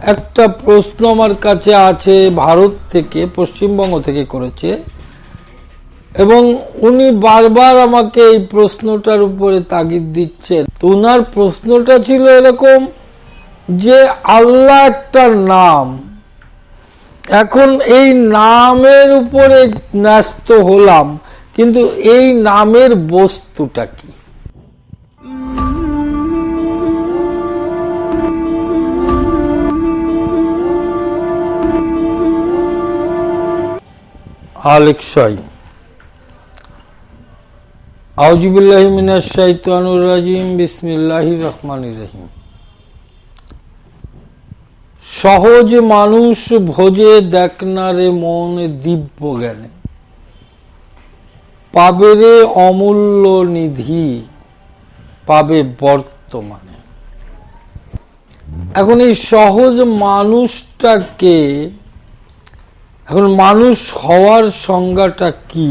একটা প্রশ্ন আমার কাছে আছে ভারত থেকে, পশ্চিমবঙ্গ থেকে করেছে, এবং উনি বারবার আমাকে এই প্রশ্নটার উপরে তাগিদ দিচ্ছেন। উনার প্রশ্নটা ছিল এরকম যে, আল্লাহ একটা নাম। এখন এই নামের উপরে ন্যস্ত হলাম, কিন্তু এই নামের বস্তুটা কি? রাজিম রহিম। সহজ মানুষ ভোজে দেখনারে মন দিব্য জ্ঞানে। পাবে রে অমূল্য নিধি, পাবে বর্তমানে। এখন এই সহজ মানুষটাকে এখন মানুষ হওয়ার সংজ্ঞাটা কি?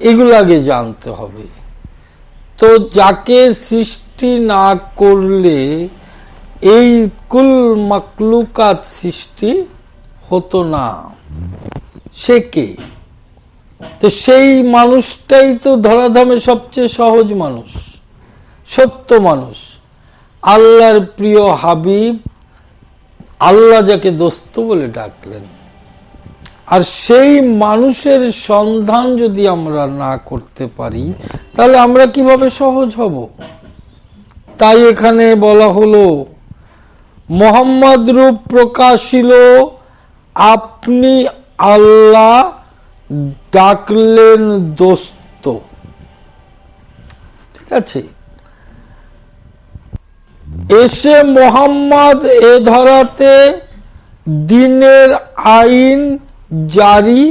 এগুলো আগে জানতে হবে। তো যাকে সৃষ্টি না করলে এই কুল মাকলুকাত সৃষ্টি হতো না। সে কে? তো সেই মানুষটাই তো ধরাধামে সবচেয়ে সহজ মানুষ, সত্য মানুষ। আল্লাহর প্রিয় হাবিব আল্লাহ যাকে দোস্ত বলে ডাকলেন। আর সেই মানুষের সন্ধান যদি আমরা না করতে পারি, তাহলে আমরা কীভাবে সহজ হব? তাই এখানে বলা হলো, মোহাম্মদ রূপ প্রকাশিল, আপনি আল্লাহ ডাকলেন দোস্ত। ঠিক আছে? এসে মোহাম্মদ এ ধরাতে দিনের আইন জারি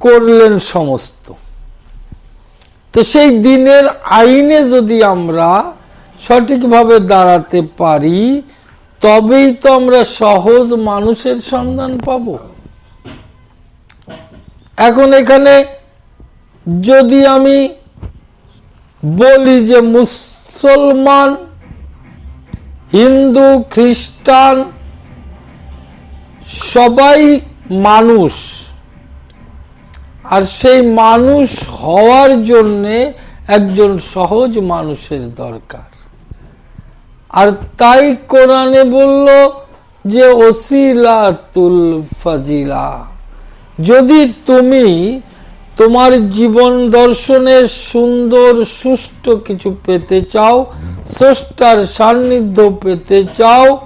করলেন সমস্ত। তো সেই দিনের আইনে যদি আমরা সঠিকভাবে দাঁড়াতে পারি, তবেই তো আমরা সহজ মানুষের সন্ধান পাব। এখন এখানে যদি আমি বলি যে মুসলমান, হিন্দু, খ্রিস্টান, সবাই মানুষ। আর সেই মানুষ হওয়ার জন্যে একজন সহজ মানুষের দরকার। আর তাই কোরআনে বলল যে, ওসিলাতুল ফাজিলা। যদি তুমি তোমার জীবন দর্শনের সুন্দর, সুষ্ঠু কিছু পেতে চাও, স্রষ্টার সান্নিধ্য পেতে চাও,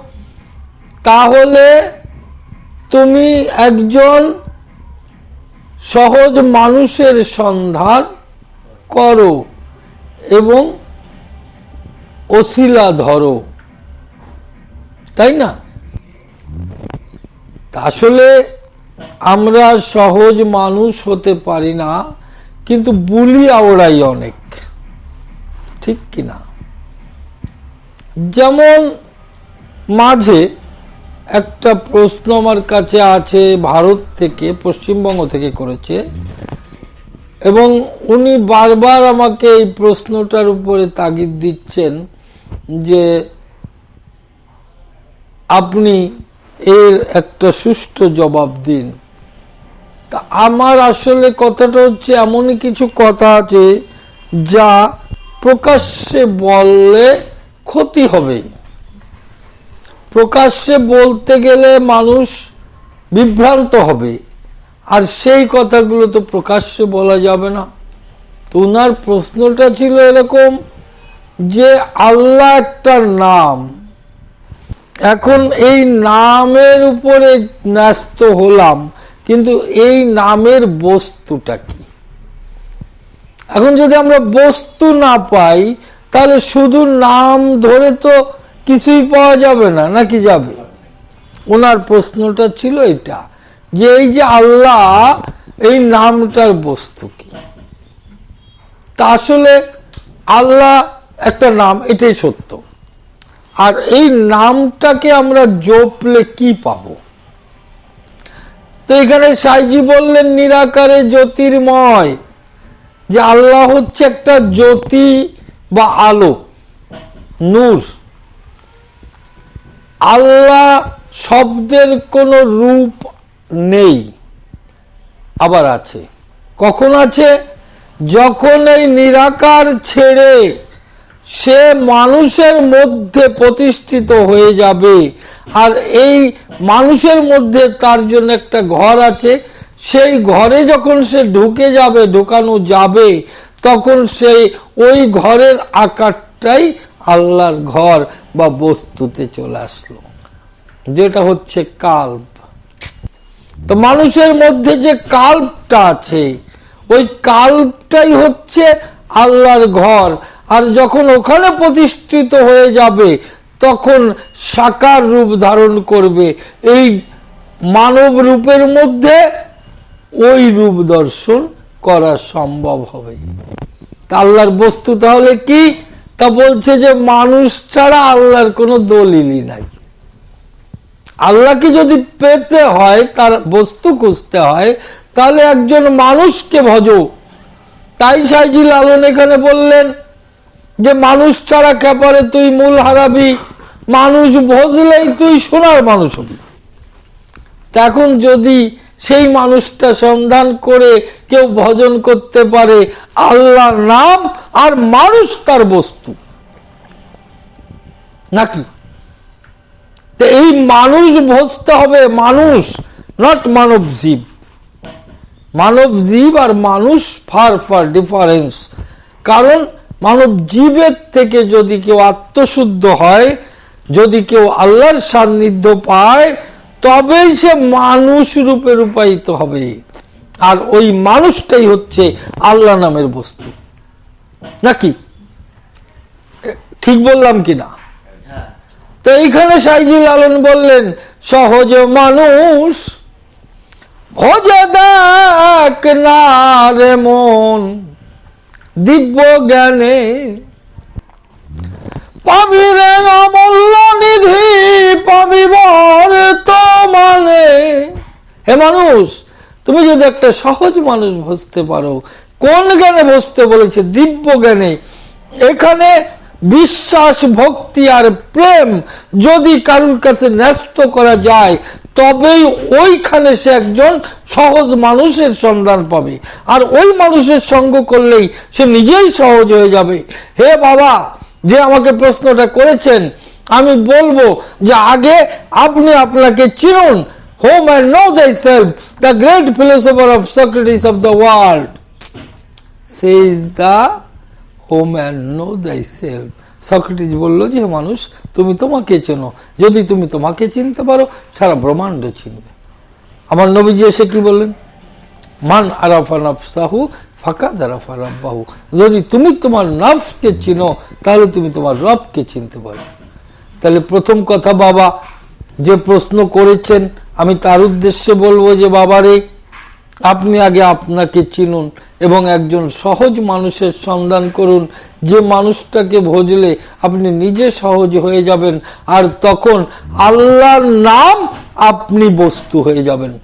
তাহলে তুমি একজন সহজ মানুষের সন্ধান করো এবং অশিলা ধরো। তাই না? আসলে আমরা সহজ মানুষ হতে পারি না, কিন্তু বুলি আওড়াই অনেক। ঠিক কিনা? যেমন মাঝে একটা প্রশ্ন আমার কাছে আছে ভারত থেকে, পশ্চিমবঙ্গ থেকে করেছে। এবং উনি বারবার আমাকে এই প্রশ্নটার উপরে তাগিদ দিচ্ছেন যে আপনি এর একটা সুষ্ঠু জবাব দিন। তা আমার আসলে কথাটা হচ্ছে এমনই কিছু কথা আছে যা প্রকাশ্যে বললে ক্ষতি হবে। প্রকাশ্যে বলতে গেলে মানুষ বিভ্রান্ত হবে। আর সেই কথাগুলো তো প্রকাশ্যে বলা যাবে না। তো উনার প্রশ্নটা ছিল এরকম যে, আল্লাহ একটা নাম। এখন এই নামের উপরে ন্যস্ত হলাম, কিন্তু এই নামের বস্তুটা কি? এখন যদি আমরা বস্তু না পাই, তাহলে শুধু নাম ধরে তো কিছুই পাওয়া যাবে না, নাকি যাবে? ওনার প্রশ্নটা ছিল এটা, যে এই যে আল্লাহ, এই নামটার বস্তু কি? তা আসলে আল্লাহ একটা নাম, এটাই সত্য। আর এই নামটাকে আমরা জপলে কি পাব? তো এখানে সাইজি বললেন নিরাকারে জ্যোতির্ময়, যে আল্লাহ হচ্ছে একটা জ্যোতি বা আলো, নূর। আল্লাহ শব্দের কোনো রূপ নেই। আবার আছে। কখন আছে? যখন এই নিরাকার ছেড়ে সে মানুষের মধ্যে প্রতিষ্ঠিত হয়ে যাবে, আর এই মানুষের মধ্যে তার জন্য একটা ঘর আছে, সেই ঘরে যখন সে ঢুকে যাবে, ঢুকানো যাবে, তখন সেই ওই ঘরের আকারটাই আল্লাহর ঘর বা বস্তুতে চলে আসলো। যেটা হচ্ছে কাল্প। তো মানুষের মধ্যে যে কাল্পটা আছে, ওই কাল্পটাই হচ্ছে আল্লাহর ঘর। আর যখন ওখানে প্রতিষ্ঠিত হয়ে যাবে, তখন সাকার রূপ ধারণ করবে। এই মানব রূপের মধ্যে ওই রূপ দর্শন করা সম্ভব হবে। আল্লাহর বস্তু তাহলে কি? তা বলছে যে মানুষ ছাড়া আল্লাহর কোনো দলিলই নাই। আল্লাহকে যদি পেতে হয়, তার বস্তু খুঁজতে হয়, তাহলে একজন মানুষকে ভজো। তাই সাইজি লালন এখানে বললেন যে, মানুষ ছাড়া ক্যাপারে তুই মূল হারাবি, মানুষ ভজলেই তুই সোনার মানুষ হবি। এখন যদি সেই মানুষটা সন্ধান করে কেউ ভজন করতে পারে আল্লাহ নাম আর মানুষ তার বস্তু। নাকি? এই মানুষ ভজতে হবে মানুষ নট মানব জীব। মানব জীব আর মানুষ ফার ফার ডিফারেন্স কারণ মানব জীবের থেকে যদি কেউ আত্মশুদ্ধ হয়, যদি কেউ আল্লাহর সান্নিধ্য পায় তবেই সে মানুষ রূপে রূপায়িত হবে। আর ওই মানুষটাই হচ্ছে আল্লাহ নামের বস্তু। নাকি? ঠিক বললাম কিনা? তো এইখানে সাইজি লালন বললেন, সহজ মানুষ না মন, দিব্য জ্ঞানে পাবি হে মানুষ, তুমি যদি একটা সহজ মানুষ বসতে পারো, কোন জ্ঞানে বসতে বলেছে? দিব্য জ্ঞানে। এখানে বিশ্বাস, ভক্তি আর প্রেম যদি কারুর কাছে ন্যস্ত করা যায়, তবেই ওইখানে সে একজন সহজ মানুষের সন্ধান পাবে। আর ওই মানুষের সঙ্গ করলেই সে নিজেই সহজ হয়ে যাবে। হে বাবা, যে আমাকে প্রশ্নটা করেছেন, আমি বলব যে আগে আপনি আপনাকে চিনুন know thy self the great philosopher of Socrates of the world sage the home and know thy self Socrates বলল যে মানুষ, তুমি তোমাকে চেনো। যদি তুমি তোমাকে চিনতে পারো, সারা ব্রহ্মাণ্ড চিনবে। আমার নবীজি এসে কি বললেন? মান আরাফা নফসাহু ফাঁকা দারাফা রব্বাহু। যদি তুমি তোমার নফসকে চিনো, তাহলে তুমি তোমার রবকে চিনতে পারবে। তাহলে প্রথম কথা বাবা যে প্রশ্ন করেছেন, আমি তার উদ্দেশ্যে বলব যে, বাবারে, আপনি আগে আপনাকে চিনুন এবং একজন সহজ মানুষের সন্ধান করুন। যে মানুষটাকে ভজলে আপনি নিজে সহজ হয়ে যাবেন আর তখন আল্লাহর নাম আপনি বস্তু হয়ে যাবেন।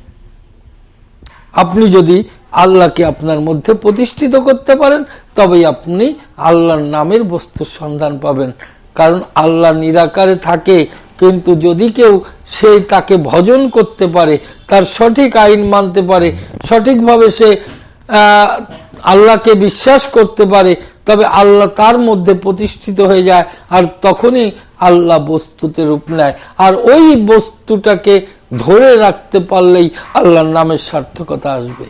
আপনি যদি আল্লাহকে আপনার মধ্যে প্রতিষ্ঠিত করতে পারেন, তবেই আপনি আল্লাহর নামের বস্তুর সন্ধান পাবেন। কারণ আল্লাহ নিরাকারে থাকে কিন্তু যদি কেউ সে তাকে ভজন করতে পারে, তার সঠিক আইন মানতে পারে, সঠিকভাবে সে আল্লাহকে বিশ্বাস করতে পারে, তবে আল্লাহ তার মধ্যে প্রতিষ্ঠিত হয়ে যায় আর তখনই আল্লাহ বস্তুতে রূপ নেয়। আর ওই বস্তুটাকে ধরে রাখতে পারলেই আল্লাহর নামের সার্থকতা আসবে।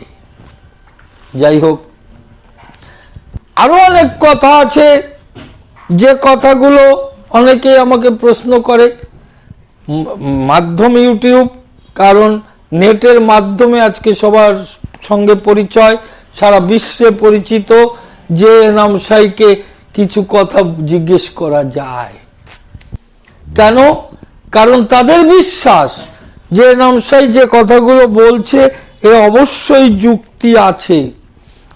যাই হোক, আরও অনেক কথা আছে। যে কথাগুলো অনেকেই আমাকে প্রশ্ন করে মাধ্যম ইউটিউব, কারণ নেটের মাধ্যমে আজকে সবার সঙ্গে পরিচয়, সারা বিশ্বে পরিচিত, যে নাম সাইকে কিছু কথা জিজ্ঞেস করা যায়। কেন? কারণ তাদের বিশ্বাস, যে নামসাই যে কথাগুলো বলছে, এ অবশ্যই যুক্তি আছে।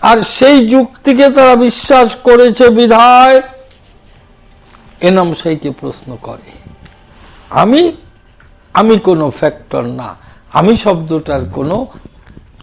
আর সেই যুক্তিকে তারা বিশ্বাস করেছে বিধায় এনাম সাইকে প্রশ্ন করে। আমি আমি কোনো ফ্যাক্টর না। আমি শব্দটার কোনো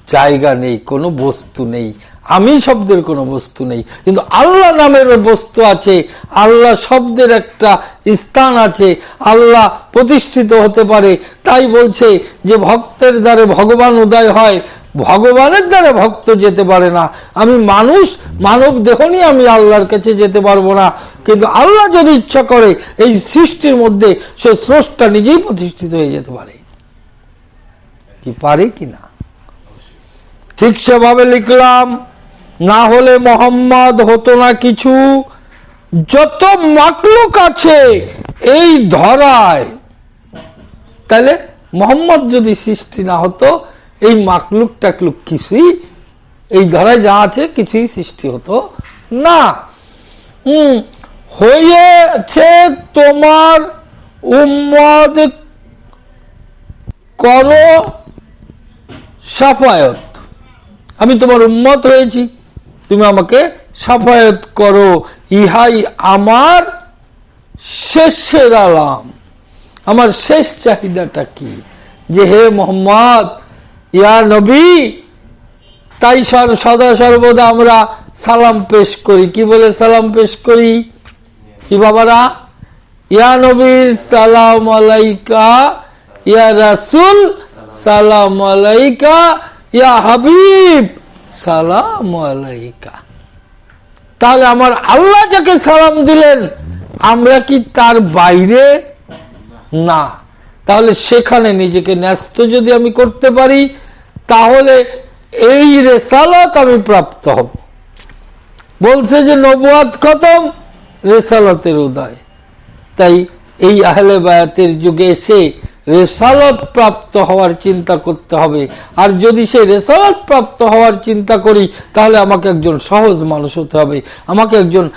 জায়গা নেই, কোনো বস্তু নেই। আমি শব্দের কোনো বস্তু নেই। কিন্তু আল্লাহ নামের বস্তু আছে, আল্লাহ শব্দের একটা স্থান আছে, আল্লাহ প্রতিষ্ঠিত হতে পারে। তাই বলছে যে ভক্তের দ্বারে ভগবান উদয় হয়, ভগবানের দ্বারা ভক্ত যেতে পারে না। আমি মানুষ, মানব দেহ নিয়ে আমি আল্লাহর কাছে যেতে পারব না। কিন্তু আল্লাহ যদি ইচ্ছা করে এই সৃষ্টির মধ্যে সে স্রষ্টা নিজেই প্রতিষ্ঠিত হয়ে যেতে পারে। কি পারে কি না? ঠিক সেভাবে লিখলাম, না হলে মোহাম্মদ হতো না কিছু। যত মাকলুক আছে এই ধরায়, তাহলে মোহাম্মদ যদি সৃষ্টি না হতো, এই মাকলুক টাকলুক কিছুই, এই ধরায় যা আছে কিছুই সৃষ্টি হতো না। হয়েছে তোমার উম্মদ করো সাফায়ত। আমি তোমার উম্মত হয়েছি, তুমি আমাকে সাফায়ত করো। ইহাই আমার শেষের আলাম। আমার শেষ চাহিদাটা কি? যে হে মোহাম্মদ, ইয়া নবী, তাই সর- সদা সর্বদা আমরা সালাম পেশ করি। কি বলে সালাম পেশ করি? কি বাবারা? ইয়া নবীর সালাম আলাইকা, ইয়া রাসুল, সালাম আলাইকা, ইয়া হাবিব, সালাম আলাইকা। তাহলে আমার আল্লাহ যাকে সালাম দিলেন, আমরা কি তার বাইরে? না। তাহলে সেখানে নিজেকে ন্যস্ত যদি আমি করতে পারি, তাহলে এই রেসালত আমি প্রাপ্ত হব। বলছে যে নবুয়াদ খতম। রেসালতের উদয়। তাই এই আহলে বায়াতের যুগে এসে রেসালত প্রাপ্ত হওয়ার চিন্তা করতে হবে। আর যদি সে রেসালত প্রাপ্ত হওয়ার চিন্তা করি, তাহলে আমাকে একজন সহজ মানুষ হতে হবে। আমাকে একজন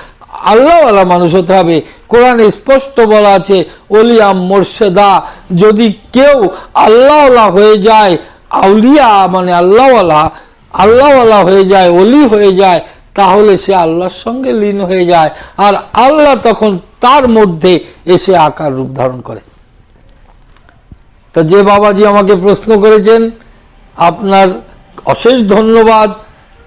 আল্লাহওয়ালা মানুষ হতে হবে। কোরআনে স্পষ্ট বলা আছে অলিয়াম মোর্শেদা যদি কেউ আল্লাহওয়ালা হয়ে যায়, আউলিয়া মানে আল্লাহওয়ালা আল্লাহওয়ালা হয়ে যায় অলি হয়ে যায় তাহলে সে আল্লাহর সঙ্গে লীন হয়ে যায়। আর আল্লাহ তখন তার মধ্যে এসে আকার রূপ ধারণ করে। তা যে বাবাজি আমাকে প্রশ্ন করেছেন, আপনার অশেষ ধন্যবাদ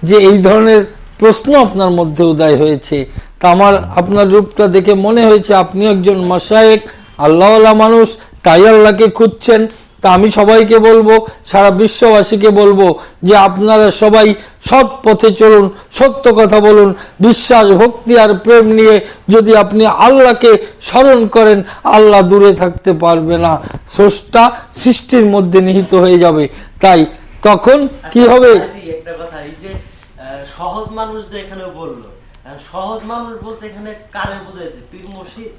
যে এই ধরনের প্রশ্ন আপনার মধ্যে উদয় হয়েছে। তা আমার, আপনার রূপটা দেখে মনে হয়েছে আপনি একজন মশায়েক আল্লাহওয়ালা মানুষ, তাই আল্লাহকে খুঁজছেন। তা আমি সবাইকে বলব, সারা বিশ্ববাসীকে বলব যে আপনারা সবাই সৎ পথে চলুন, সত্য কথা বলুন, বিশ্বাস, ভক্তি আর প্রেম নিয়ে যদি আপনি আল্লাহকে স্মরণ করেন, আল্লাহ দূরে থাকতে পারবে না। স্রষ্টা সৃষ্টির মধ্যে নিহিত হয়ে যাবে। তাই তখন কি হবে? একটা কথা, এই যে সহজ মানুষ যে এখানে বলল সহজ মানুষ বলতে এখানে কারে বোঝাইছে? পীর মুর্শিদ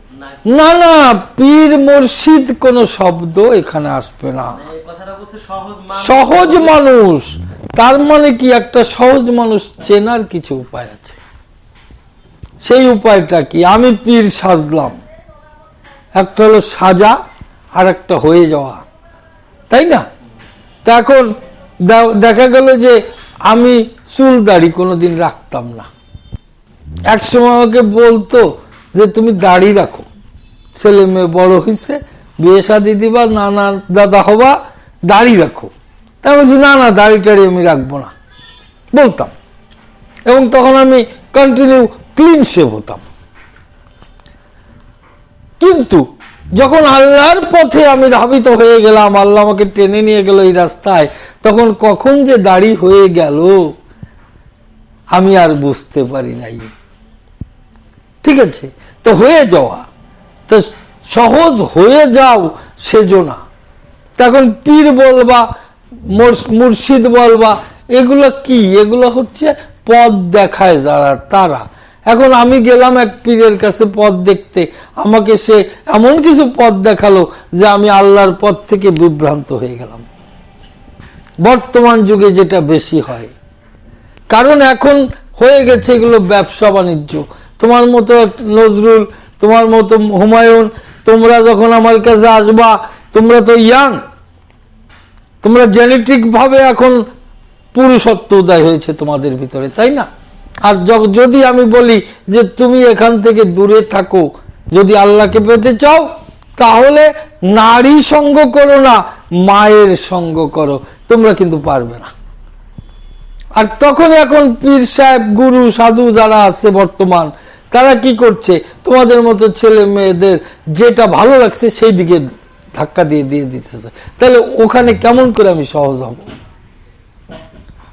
না না পীর মুর্শিদ কোন শব্দ এখানে আসবে না। কথাটা বলছে সহজ মানুষ। সহজ মানুষ তার মানে কি একটা সহজ মানুষ চেনার কিছু উপায় আছে। সেই উপায়টা কি? আমি পীর সাজলাম। একটা হলো সাজা আর একটা হয়ে যাওয়া। তাই না? তা এখন দেখা গেল যে আমি চুল দাড়ি কোনোদিন রাখতাম না। এক সময় আমাকে বলতো যে, তুমি দাড়ি রাখো। ছেলে মেয়ে বড় হয়েছে বিয়ে শাদি দিবা না না দাদা হবা, দাড়ি রাখো। তা আমি বলছি, না না দাড়ি টাড়ি আমি রাখব না। বলতাম। এবং তখন আমি কন্টিনিউ ক্লিন শেভ হতাম। কিন্তু যখন আল্লাহর পথে আমি ধাবিত হয়ে গেলাম, আল্লাহ আমাকে টেনে নিয়ে গেল এই রাস্তায়, তখন কখন যে দাড়ি হয়ে গেল, আমি আর বুঝতে পারি নাই। ঠিক আছে, তো হয়ে যাওয়া। তো সহজ হয়ে যাও সেজো না। তখন পীর বলবা মুর্শ- মুর্শিদ বলবা এগুলো কি? এগুলো হচ্ছে পথ দেখায় যারা, তারা। এখন আমি গেলাম এক পীরের কাছে পথ দেখতে। আমাকে সে এমন কিছু পথ দেখাল যে আমি আল্লাহর পথ থেকে বিভ্রান্ত হয়ে গেলাম। বর্তমান যুগে যেটা বেশি হয়। কারণ এখন হয়ে গেছে এগুলো ব্যবসা বাণিজ্য তোমার মতো নজরুল, তোমার মতো হুমায়ুন, তোমরা যখন আমার কাছে আসবা, তোমরা তো ইয়াং। তোমরা জেনেটিক ভাবে এখন পুরুষত্ব উদয় হয়েছে তোমাদের ভিতরে, তাই না? আর যদি আমি বলি যে তুমি এখান থেকে দূরে থাকো, যদি আল্লাহকে পেতে চাও, তাহলে নারী সঙ্গ করো না, মায়ের সঙ্গ করো। তোমরা কিন্তু পারবে না। আর তখন এখন পীর সাহেব, গুরু, সাধু যারা আছে বর্তমান তারা কি করছে? তোমাদের মতো ছেলে মেয়েদের যেটা ভালো লাগছে সেই দিকে ধাক্কা দিয়ে দিয়ে দিতেছে। তাহলে ওখানে কেমন করে আমি সহজ হব?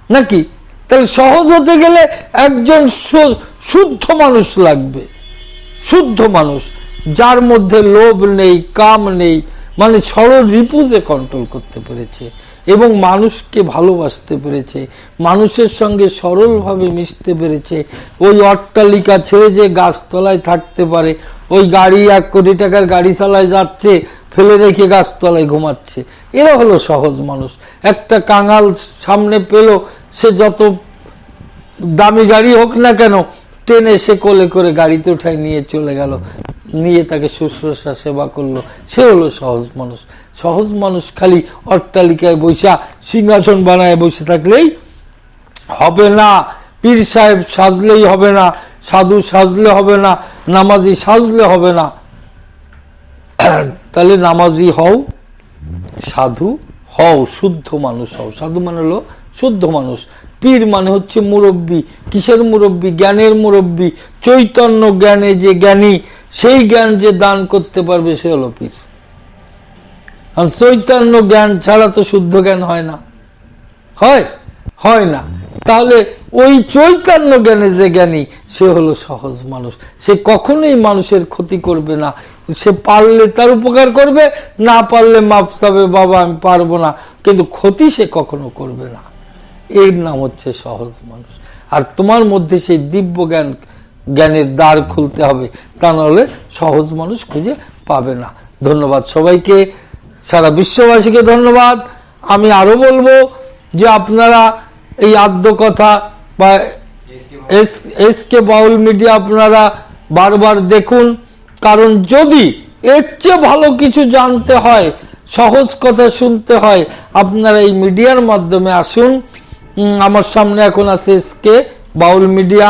নাকি? তাহলে সহজ হতে গেলে একজন শুদ্ধ মানুষ লাগবে। শুদ্ধ মানুষ। যার মধ্যে লোভ নেই, কাম নেই মানে সরল রিপুজে কন্ট্রোল করতে পেরেছে। এবং মানুষকে ভালোবাসতে পেরেছে, মানুষের সঙ্গে সরলভাবে মিশতে পেরেছে। ওই অট্টালিকা ছেড়ে যে গাছতলায় থাকতে পারে, ওই গাড়ি এক কোটি টাকার গাড়ি চালায় যাচ্ছে, ফেলে রেখে গাছতলায় ঘুমাচ্ছে। এরা হলো সহজ মানুষ। একটা কাঙাল সামনে পেল, সে যত দামি গাড়ি হোক না কেন, টেনে সে কোলে করে গাড়িতে উঠায় নিয়ে চলে গেল। নিয়ে তাকে শুশ্রূষা সেবা করল। সে হলো সহজ মানুষ। সহজ মানুষ খালি অট্টালিকায় বৈশা সিংহাসন বানায় বসে থাকলেই হবে না। পীর সাহেব সাজলেই হবে না, সাধু সাজলে হবে না, নামাজি সাজলে হবে না। তাহলে নামাজি হও, সাধু হও, শুদ্ধ মানুষ হও। সাধু মানে হলো শুদ্ধ মানুষ। পীর মানে হচ্ছে মুরব্বী, কিসের মুরব্বী? জ্ঞানের মুরব্বী। চৈতন্য জ্ঞানে যে জ্ঞানী, সেই জ্ঞান যে দান করতে পারবে সে হলো পীর। আর চৈতন্য জ্ঞান ছাড়া তো শুদ্ধ জ্ঞান হয় না। হয়? হয় না। তাহলে ওই চৈতন্য জ্ঞানে যে জ্ঞানী, সে হলো সহজ মানুষ। সে কখনোই মানুষের ক্ষতি করবে না। সে পারলে তার উপকার করবে, না পারলে মাপ চাবে বাবা, আমি পারব না। কিন্তু ক্ষতি সে কখনো করবে না। এর নাম হচ্ছে সহজ মানুষ। আর তোমার মধ্যে সেই দিব্য জ্ঞান, জ্ঞানের দ্বার খুলতে হবে। তা নাহলে সহজ মানুষ খুঁজে পাবে না। ধন্যবাদ সবাইকে। সারা বিশ্ববাসীকে ধন্যবাদ। আমি আরও বলব যে আপনারা এই আদ্য কথা বা S S K Baul media আপনারা বারবার দেখুন। কারণ যদি এর চেয়ে ভালো কিছু জানতে হয়, সহজ কথা শুনতে হয়, আপনারা এই মিডিয়ার মাধ্যমে আসুন। আমার সামনে এখন আছে এস কে বাউল মিডিয়া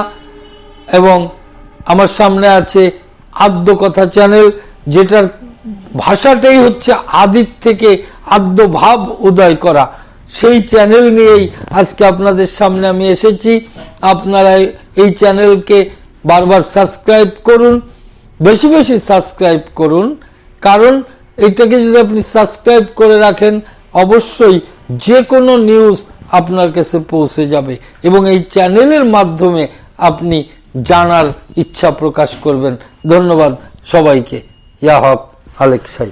এবং আমার সামনে আছে আদ্য কথা চ্যানেল, যেটার ভাষাটাই হচ্ছে আদির থেকে আদ্য ভাব উদয় করা। সেই চ্যানেল নিয়েই আজকে আপনাদের সামনে আমি এসেছি। আপনারা এই চ্যানেলকে বারবার সাবস্ক্রাইব করুন, বেশি বেশি সাবস্ক্রাইব করুন। কারণ এটাকে যদি আপনি সাবস্ক্রাইব করে রাখেন, অবশ্যই যে কোনো নিউজ আপনার কাছে পৌঁছে যাবে এবং এই চ্যানেলের মাধ্যমে আপনি জানার ইচ্ছা প্রকাশ করবেন। ধন্যবাদ সবাইকে। ইয়া হক। আলেক সাই